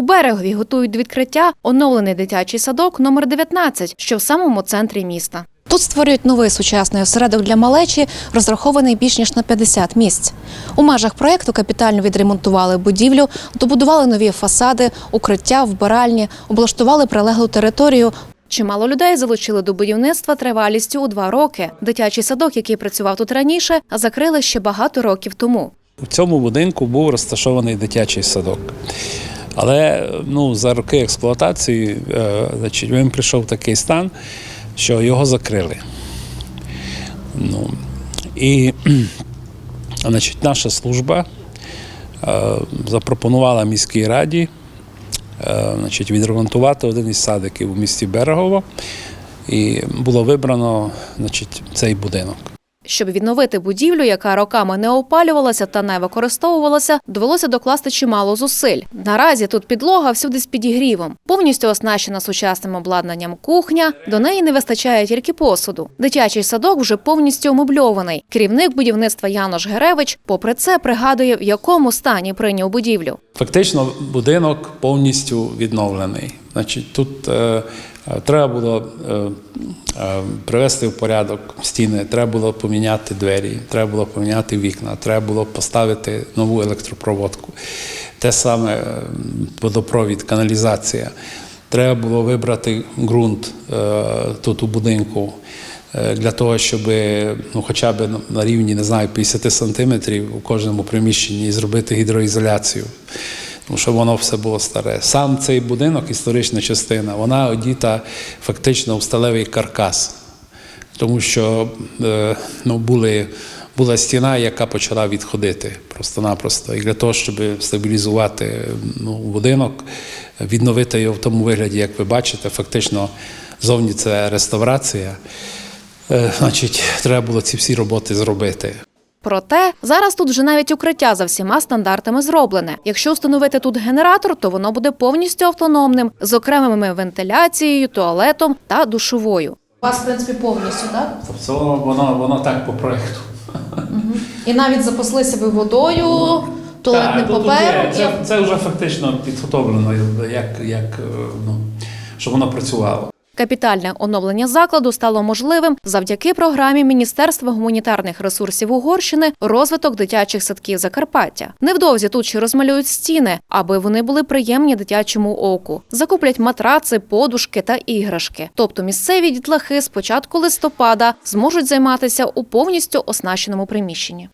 У берегові готують до відкриття оновлений дитячий садок номер 19, що в самому центрі міста. Тут створюють новий сучасний осередок для малечі, розрахований більш ніж на 50 місць. У межах проєкту капітально відремонтували будівлю, добудували нові фасади, укриття, вбиральні, облаштували прилеглу територію. Чимало людей залучили до будівництва тривалістю у два роки. Дитячий садок, який працював тут раніше, закрили ще багато років тому. У цьому будинку був розташований дитячий садок. Але ну, за роки експлуатації е, значить, він прийшов в такий стан, що його закрили. Ну, і значить, наша служба е, запропонувала міській раді е, значить, відремонтувати один із садиків у місті Берегово. І було вибрано значить, цей будинок. Щоб відновити будівлю, яка роками не опалювалася та не використовувалася, довелося докласти чимало зусиль. Наразі тут підлога всюди з підігрівом, повністю оснащена сучасним обладнанням кухня. До неї не вистачає тільки посуду. Дитячий садок вже повністю омобльований. Керівник будівництва Янош Геревич, попри це, пригадує, в якому стані прийняв будівлю. Фактично, будинок повністю відновлений. Значить, тут е, е, треба було е, е, привести в порядок стіни, треба було поміняти двері, треба було поміняти вікна, треба було поставити нову електропроводку. Те саме е, водопровід, каналізація. Треба було вибрати ґрунт е, тут у будинку. Для того, щоб ну, хоча б на рівні не знаю, 50 сантиметрів у кожному приміщенні зробити гідроізоляцію тому що воно все було старе. Сам цей будинок, історична частина, вона одіта фактично в сталевий каркас, тому що е, ну, були, була стіна, яка почала відходити просто-напросто. І для того, щоб стабілізувати ну, будинок, відновити його в тому вигляді, як ви бачите, фактично зовні це реставрація. Е, Значить, треба було ці всі роботи зробити. Проте зараз тут вже навіть укриття за всіма стандартами зроблене. Якщо встановити тут генератор, то воно буде повністю автономним з окремими вентиляцією, туалетом та душовою. У вас, в принципі, повністю, так? Тобто воно, воно так по проєкту. І навіть запаслися ви водою, туалетним Так, тут папером. Це, це вже фактично підготовлено, як, як е, ну, щоб воно працювало. Капітальне оновлення закладу стало можливим завдяки програмі Міністерства гуманітарних ресурсів Угорщини розвиток дитячих садків Закарпаття. Невдовзі тут ще розмалюють стіни, аби вони були приємні дитячому оку. Закуплять матраци, подушки та іграшки. Тобто місцеві дітлахи з початку листопада зможуть займатися у повністю оснащеному приміщенні.